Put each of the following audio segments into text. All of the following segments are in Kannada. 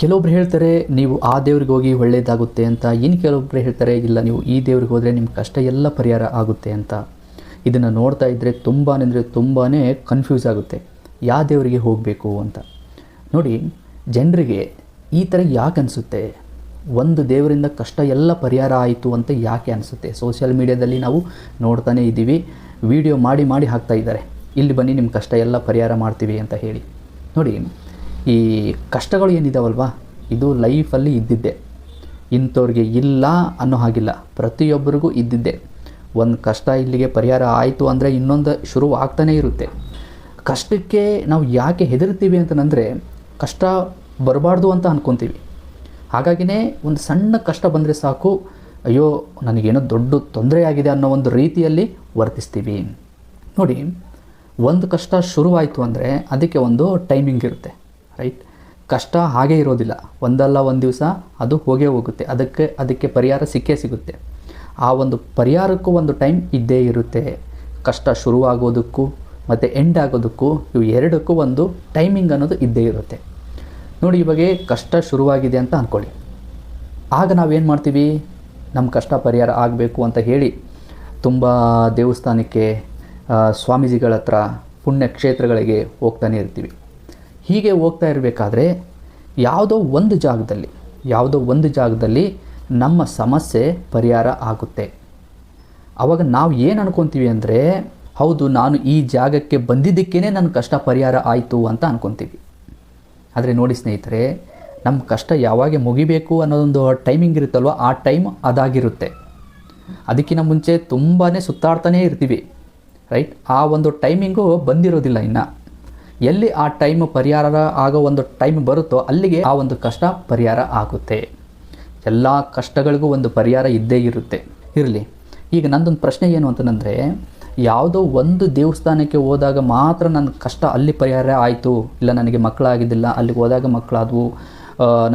ಕೆಲವೊಬ್ರು ಹೇಳ್ತಾರೆ, ನೀವು ಆ ದೇವ್ರಿಗೆ ಹೋಗಿ ಒಳ್ಳೆಯದಾಗುತ್ತೆ ಅಂತ. ಇನ್ನು ಕೆಲವೊಬ್ರು ಹೇಳ್ತಾರೆ, ಇಲ್ಲ, ನೀವು ಈ ದೇವ್ರಿಗೆ ಹೋದರೆ ನಿಮ್ಮ ಕಷ್ಟ ಎಲ್ಲ ಪರಿಹಾರ ಆಗುತ್ತೆ ಅಂತ. ಇದನ್ನು ನೋಡ್ತಾ ಇದ್ದರೆ ತುಂಬಾ ಅಂದರೆ ತುಂಬಾ ಕನ್ಫ್ಯೂಸ್ ಆಗುತ್ತೆ. ಯಾವ ದೇವರಿಗೆ ಹೋಗಬೇಕು ಅಂತ. ನೋಡಿ, ಜನರಿಗೆ ಈ ಥರ ಯಾಕೆ ಅನಿಸುತ್ತೆ? ಒಂದು ದೇವರಿಂದ ಕಷ್ಟ ಎಲ್ಲ ಪರಿಹಾರ ಆಯಿತು ಅಂತ ಯಾಕೆ ಅನಿಸುತ್ತೆ? ಸೋಷಿಯಲ್ ಮೀಡ್ಯಾದಲ್ಲಿ ನಾವು ನೋಡ್ತಾನೇ ಇದ್ದೀವಿ. ವಿಡಿಯೋ ಮಾಡಿ ಮಾಡಿ ಹಾಕ್ತಾ ಇದ್ದಾರೆ. ಇಲ್ಲಿ ಬನ್ನಿ ನಿಮ್ಮ ಕಷ್ಟ ಎಲ್ಲ ಪರಿಹಾರ ಮಾಡ್ತೀವಿ ಅಂತ ಹೇಳಿ. ನೋಡಿ ಈ ಕಷ್ಟಗಳು ಏನಿದಾವಲ್ವಾ? ಇದು ಲೈಫಲ್ಲಿ ಇದ್ದಿದ್ದೆ. ಇಂಥವ್ರಿಗೆ ಇಲ್ಲ ಅನ್ನೋ ಹಾಗಿಲ್ಲ. ಪ್ರತಿಯೊಬ್ಬರಿಗೂ ಇದ್ದಿದ್ದೆ. ಒಂದು ಕಷ್ಟ ಇಲ್ಲಿಗೆ ಪರಿಹಾರ ಆಯಿತು ಅಂದರೆ ಇನ್ನೊಂದು ಶುರು ಆಗ್ತಾನೇ ಇರುತ್ತೆ. ಕಷ್ಟಕ್ಕೆ ನಾವು ಯಾಕೆ ಹೆದರ್ತೀವಿ ಅಂತಂದರೆ ಕಷ್ಟ ಬರಬಾರ್ದು ಅಂತ ಅಂದ್ಕೊತೀವಿ ಹಾಗಾಗಿನೇ ಒಂದು ಸಣ್ಣ ಕಷ್ಟ ಬಂದರೆ ಸಾಕು. ಅಯ್ಯೋ, ನನಗೇನೋ ದೊಡ್ಡ ತೊಂದರೆ ಆಗಿದೆ ಅನ್ನೋ ಒಂದು ರೀತಿಯಲ್ಲಿ ವರ್ತಿಸ್ತೀವಿ. ನೋಡಿ, ಒಂದು ಕಷ್ಟ ಶುರುವಾಯಿತು ಅಂದರೆ ಅದಕ್ಕೆ ಒಂದು ಟೈಮಿಂಗ್ ಇರುತ್ತೆ. ರೈಟ್ ಕಷ್ಟ ಹಾಗೇ ಇರೋದಿಲ್ಲ. ಒಂದಲ್ಲ ಒಂದು ದಿವಸ ಅದು ಹೋಗೇ ಹೋಗುತ್ತೆ. ಅದಕ್ಕೆ ಅದಕ್ಕೆ ಪರಿಹಾರ ಸಿಕ್ಕೇ ಸಿಗುತ್ತೆ. ಆ ಒಂದು ಪರಿಹಾರಕ್ಕೂ ಒಂದು ಟೈಮ್ ಇದ್ದೇ ಇರುತ್ತೆ. ಕಷ್ಟ ಶುರುವಾಗೋದಕ್ಕೂ ಮತ್ತು ಎಂಡ್ ಆಗೋದಕ್ಕೂ ಇವು ಎರಡಕ್ಕೂ ಒಂದು ಟೈಮಿಂಗ್ ಅನ್ನೋದು ಇದ್ದೇ ಇರುತ್ತೆ. ನೋಡಿ ಇವಾಗ ಕಷ್ಟ ಶುರುವಾಗಿದೆ ಅಂತ ಅಂದ್ಕೊಳ್ಳಿ ಆಗ ನಾವೇನು ಮಾಡ್ತೀವಿ? ನಮ್ಮ ಕಷ್ಟ ಪರಿಹಾರ ಆಗಬೇಕು ಅಂತ ಹೇಳಿ ತುಂಬ ದೇವಸ್ಥಾನಕ್ಕೆ ಸ್ವಾಮೀಜಿಗಳ ಹತ್ರ ಪುಣ್ಯಕ್ಷೇತ್ರಗಳಿಗೆ ಹೋಗ್ತಾನೆ ಇರ್ತೀವಿ. ಹೀಗೆ ಹೋಗ್ತಾ ಇರಬೇಕಾದ್ರೆ ಯಾವುದೋ ಒಂದು ಜಾಗದಲ್ಲಿ, ಯಾವುದೋ ಒಂದು ಜಾಗದಲ್ಲಿ ನಮ್ಮ ಸಮಸ್ಯೆ ಪರಿಹಾರ ಆಗುತ್ತೆ. ಆವಾಗ ನಾವು ಏನು ಅನ್ಕೊತೀವಿ ಅಂದರೆ, ಹೌದು, ನಾನು ಈ ಜಾಗಕ್ಕೆ ಬಂದಿದ್ದಕ್ಕೇ ನನ್ನ ಕಷ್ಟ ಪರಿಹಾರ ಆಯಿತು ಅಂತ ಅನ್ಕೊತೀವಿ. ಆದರೆ ನೋಡಿ ಸ್ನೇಹಿತರೆ, ನಮ್ಮ ಕಷ್ಟ ಯಾವಾಗ ಮುಗಿಬೇಕು ಅನ್ನೋದೊಂದು ಟೈಮಿಂಗ್ ಇರುತ್ತಲ್ವ? ಆ ಟೈಮ್ ಅದಾಗಿರುತ್ತೆ. ಅದಕ್ಕಿಂತ ಮುಂಚೆ ತುಂಬಾ ಸುತ್ತಾಡ್ತಾನೇ ಇರ್ತೀವಿ ರೈಟ್ ಆ ಒಂದು ಟೈಮಿಂಗು ಬಂದಿರೋದಿಲ್ಲ ಇನ್ನು. ಎಲ್ಲಿ ಆ ಟೈಮ್ ಪರಿಹಾರ ಆಗೋ ಒಂದು ಟೈಮ್ ಬರುತ್ತೋ ಅಲ್ಲಿಗೆ ಆ ಒಂದು ಕಷ್ಟ ಪರಿಹಾರ ಆಗುತ್ತೆ. ಎಲ್ಲ ಕಷ್ಟಗಳಿಗೂ ಒಂದು ಪರಿಹಾರ ಇದ್ದೇ ಇರುತ್ತೆ. ಇರಲಿ, ಈಗ ನಂದೊಂದು ಪ್ರಶ್ನೆ ಏನು ಅಂತಂದರೆ, ಯಾವುದೋ ಒಂದು ದೇವಸ್ಥಾನಕ್ಕೆ ಹೋದಾಗ ಮಾತ್ರ ನನ್ನ ಕಷ್ಟ ಅಲ್ಲಿ ಪರಿಹಾರ ಆಯಿತು, ಇಲ್ಲ ನನಗೆ ಮಕ್ಕಳಾಗಿದ್ದಿಲ್ಲ, ಅಲ್ಲಿಗೆ ಹೋದಾಗ ಮಕ್ಕಳಾದವು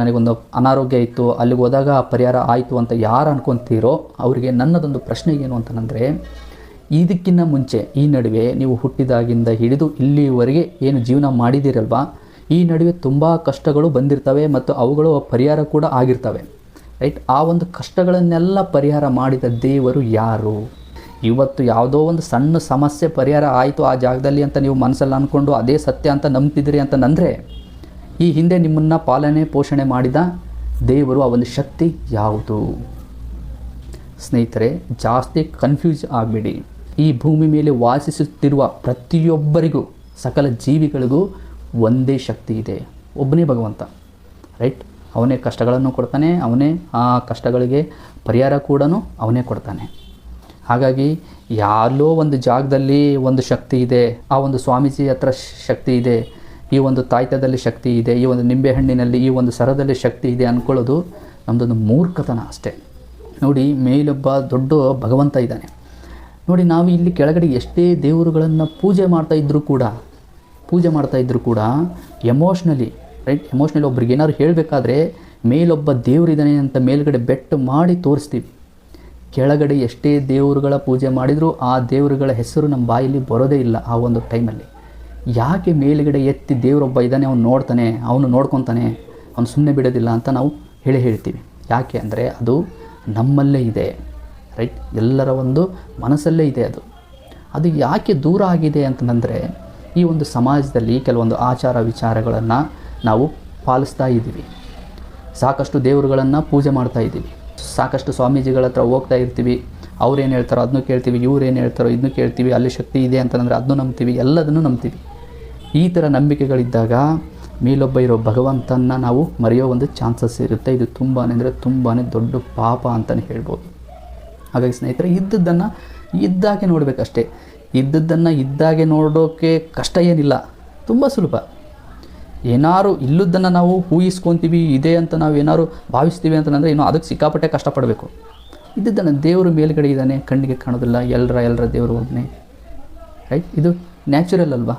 ನನಗೊಂದು ಅನಾರೋಗ್ಯ ಇತ್ತು, ಅಲ್ಲಿಗೆ ಹೋದಾಗ ಪರಿಹಾರ ಆಯಿತು ಅಂತ ಯಾರು ಅನ್ಕೊತೀರೋ ಅವರಿಗೆ ನನ್ನದೊಂದು ಪ್ರಶ್ನೆ ಏನು ಅಂತಂದರೆ ಇದಕ್ಕಿಂತ ಮುಂಚೆ ಈ ನಡುವೆ ನೀವು ಹುಟ್ಟಿದಾಗಿಂದ ಹಿಡಿದು ಇಲ್ಲಿವರೆಗೆ ಏನು ಜೀವನ ಮಾಡಿದಿರಲ್ವಾ ಈ ನಡುವೆ ತುಂಬ ಕಷ್ಟಗಳು ಬಂದಿರ್ತವೆ ಮತ್ತು ಅವುಗಳು ಪರಿಹಾರ ಕೂಡ ಆಗಿರ್ತವೆ. ರೈಟ್? ಆ ಒಂದು ಕಷ್ಟಗಳನ್ನೆಲ್ಲ ಪರಿಹಾರ ಮಾಡಿದ ದೇವರು ಯಾರು? ಇವತ್ತು ಯಾವುದೋ ಒಂದು ಸಣ್ಣ ಸಮಸ್ಯೆ ಪರಿಹಾರ ಆಯಿತು ಆ ಜಾಗದಲ್ಲಿ ಅಂತ ನೀವು ಮನಸ್ಸಲ್ಲಿ ಅಂದ್ಕೊಂಡು ಅದೇ ಸತ್ಯ ಅಂತ ನಂಬ್ತಿದ್ದೀರಿ ಅಂತ ನಂದರೆ, ಈ ಹಿಂದೆ ನಿಮ್ಮನ್ನು ಪಾಲನೆ, ಪೋಷಣೆ ಮಾಡಿದ ದೇವರು ಆ ಒಂದು ಶಕ್ತಿ ಯಾವುದು? ಸ್ನೇಹಿತರೆ, ಜಾಸ್ತಿ ಕನ್ಫ್ಯೂಸ್ ಆಗಬೇಡಿ. ಈ ಭೂಮಿ ಮೇಲೆ ವಾಸಿಸುತ್ತಿರುವ ಪ್ರತಿಯೊಬ್ಬರಿಗೂ, ಸಕಲ ಜೀವಿಗಳಿಗೂ ಒಂದೇ ಶಕ್ತಿ ಇದೆ. ಒಬ್ಬನೇ ಭಗವಂತ ರೈಟ್ ಅವನೇ ಕಷ್ಟಗಳನ್ನು ಕೊಡ್ತಾನೆ, ಅವನೇ ಆ ಕಷ್ಟಗಳಿಗೆ ಪರಿಹಾರ ಕೂಡ ಅವನೇ ಕೊಡ್ತಾನೆ. ಹಾಗಾಗಿ ಯಾರೋ ಒಂದು ಜಾಗದಲ್ಲಿ ಒಂದು ಶಕ್ತಿ ಇದೆ, ಆ ಒಂದು ಸ್ವಾಮೀಜಿ ಹತ್ರ ಶಕ್ತಿ ಇದೆ, ಈ ಒಂದು ತಾಯ್ತದಲ್ಲಿ ಶಕ್ತಿ ಇದೆ, ಈ ಒಂದು ನಿಂಬೆಹಣ್ಣಿನಲ್ಲಿ, ಈ ಒಂದು ಸರದಲ್ಲಿ ಶಕ್ತಿ ಇದೆ ಅಂದ್ಕೊಳ್ಳೋದು ನಮ್ಮದೊಂದು ಮೂರ್ಖತನ ಅಷ್ಟೇ. ನೋಡಿ, ಮೇಲೊಬ್ಬ ದೊಡ್ಡ ಭಗವಂತ ಇದ್ದಾನೆ. ನೋಡಿ, ನಾವು ಇಲ್ಲಿ ಕೆಳಗಡೆ ಎಷ್ಟೇ ದೇವರುಗಳನ್ನು ಪೂಜೆ ಮಾಡ್ತಾ ಇದ್ದರೂ ಕೂಡ, ಪೂಜೆ ಮಾಡ್ತಾ ಇದ್ದರೂ ಕೂಡ ಎಮೋಷ್ನಲಿ ರೈಟ್ ಎಮೋಷ್ನಲಿ ಒಬ್ರಿಗೆ ಏನಾದ್ರು ಹೇಳಬೇಕಾದ್ರೆ, ಮೇಲೊಬ್ಬ ದೇವರಿದ್ದಾನೆ ಅಂತ ಮೇಲ್ಗಡೆ ಬೆಟ್ಟು ಮಾಡಿ ತೋರಿಸ್ತೀವಿ. ಕೆಳಗಡೆ ಎಷ್ಟೇ ದೇವರುಗಳ ಪೂಜೆ ಮಾಡಿದರೂ ಆ ದೇವರುಗಳ ಹೆಸರು ನಮ್ಮ ಬಾಯಲ್ಲಿ ಬರೋದೇ ಇಲ್ಲ ಆ ಒಂದು ಟೈಮಲ್ಲಿ ಯಾಕೆ ಮೇಲುಗಡೆ ಎತ್ತಿ ದೇವರೊಬ್ಬ ಇದ್ದಾನೆ, ಅವನು ನೋಡ್ತಾನೆ, ಅವನು ನೋಡ್ಕೊತಾನೆ, ಅವನು ಸುಮ್ಮನೆ ಬಿಡೋದಿಲ್ಲ ಅಂತ ನಾವು ಹೇಳಿ ಹೇಳ್ತೀವಿ. ಯಾಕೆ ಅಂದರೆ ಅದು ನಮ್ಮಲ್ಲೇ ಇದೆ. ರೈಟ್ ಎಲ್ಲರ ಒಂದು ಮನಸ್ಸಲ್ಲೇ ಇದೆ ಅದು. ಅದು ಯಾಕೆ ದೂರ ಆಗಿದೆ ಅಂತಂದರೆ ಈ ಒಂದು ಸಮಾಜದಲ್ಲಿ ಕೆಲವೊಂದು ಆಚಾರ ವಿಚಾರಗಳನ್ನು ನಾವು ಪಾಲಿಸ್ತಾ ಇದ್ದೀವಿ. ಸಾಕಷ್ಟು ದೇವರುಗಳನ್ನು ಪೂಜೆ ಮಾಡ್ತಾ ಇದ್ದೀವಿ. ಸಾಕಷ್ಟು ಸ್ವಾಮೀಜಿಗಳ ಹತ್ರ ಹೋಗ್ತಾ ಇರ್ತೀವಿ. ಅವ್ರೇನು ಹೇಳ್ತಾರೋ ಅದನ್ನು ಕೇಳ್ತೀವಿ ಇವ್ರೇನು ಹೇಳ್ತಾರೋ ಇದನ್ನು ಕೇಳ್ತೀವಿ, ಅಲ್ಲಿ ಶಕ್ತಿ ಇದೆ ಅಂತಂದರೆ ಅದನ್ನು ನಂಬ್ತೀವಿ, ಎಲ್ಲದನ್ನು ನಂಬ್ತೀವಿ. ಈ ಥರ ನಂಬಿಕೆಗಳಿದ್ದಾಗ ಮೇಲೊಬ್ಬ ಇರೋ ಭಗವಂತನ ನಾವು ಮರೆಯೋ ಒಂದು ಚಾನ್ಸಸ್ ಇರುತ್ತೆ. ಇದು ತುಂಬಾ ಅಂದರೆ ತುಂಬಾ ದೊಡ್ಡ ಪಾಪ ಅಂತಲೇ ಹೇಳ್ಬೋದು. ಹಾಗಾಗಿ ಸ್ನೇಹಿತರೆ, ಇದ್ದದ್ದನ್ನು ಇದ್ದಾಗೆ ನೋಡಬೇಕಷ್ಟೇ. ಇದ್ದದ್ದನ್ನು ಇದ್ದಾಗೆ ನೋಡೋಕ್ಕೆ ಕಷ್ಟ ಏನಿಲ್ಲ, ತುಂಬ ಸುಲಭ. ಏನಾರು ಇಲ್ಲದನ್ನು ನಾವು ಊಹಿಸ್ಕೊತೀವಿ, ಇದೆ ಅಂತ ನಾವು ಏನಾರು ಭಾವಿಸ್ತೀವಿ ಅಂತಂದರೆ ಏನೋ ಅದಕ್ಕೆ ಸಿಕ್ಕಾಪಟ್ಟೆ ಕಷ್ಟಪಡಬೇಕು. ಇದ್ದದ್ದನ್ನು ದೇವರು ಮೇಲುಗಡೆ ಇದ್ದಾನೆ, ಕಣ್ಣಿಗೆ ಕಾಣೋದಿಲ್ಲ ಎಲ್ಲರ ಎಲ್ಲರ ದೇವರು ಒಬ್ಬನೇ ರೈಟ್ ಇದು ನ್ಯಾಚುರಲ್ ಅಲ್ವಾ?